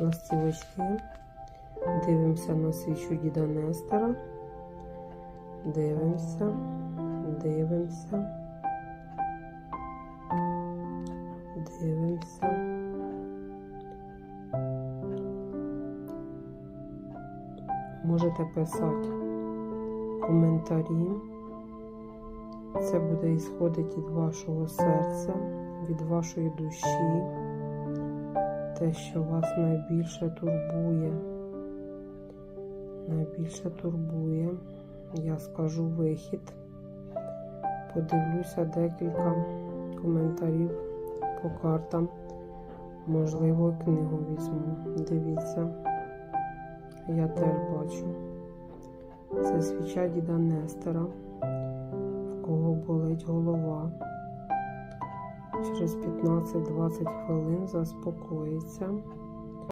ластівочки. Дивимося на свічу діда Нестора. Дивимося, дивимося. Дивимося. Можете писати коментарі. Це буде ісходити від вашого серця, від вашої душі, те, що вас найбільше турбує. Найбільше турбує. Я скажу вихід. Подивлюся декілька коментарів по картам. Можливо, книгу візьму. Дивіться, я теж бачу. Це свіча діда Нестора, в кого болить голова. Через 15-20 хвилин заспокоїться.